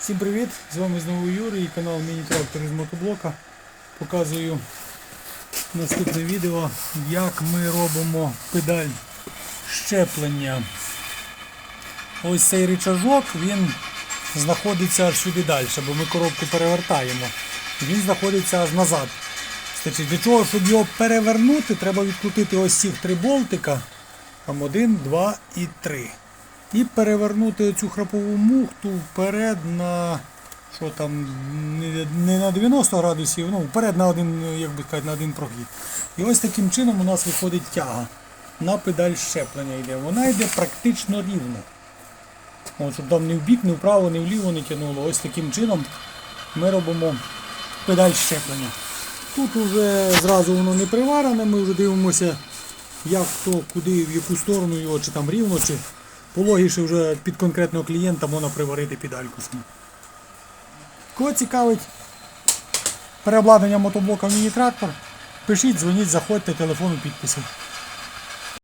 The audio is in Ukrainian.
Всім привіт! З вами знову Юрій, канал Міні-трактор із мотоблока. Показую наступне відео, як ми робимо педаль щеплення. Ось цей рычажок, він знаходиться аж сюди далі, бо ми коробку перевертаємо. Він знаходиться аж назад. Значить, для чого, щоб його перевернути, треба відкрутити ось цих три болтика. Там один, два і три. І перевернути оцю храпову мухту вперед на що там, не- не на 90 градусів, ну вперед на один, як би сказати, на один прогиб. І ось таким чином у нас виходить тяга. На педаль щеплення йде. Вона йде практично рівно. От, щоб там ні в бік, ні вправо, ні вліво не тягнуло. Ось таким чином ми робимо педаль щеплення. Тут вже зразу воно не приварене, ми вже дивимося, як хто, куди, в яку сторону його, чи там рівно, чи пологіше вже під конкретного клієнта можна приварити під саму. Кого цікавить переобладнання мотоблока в міні-трактор, пишіть, дзвоніть, заходьте, телефон у підписі.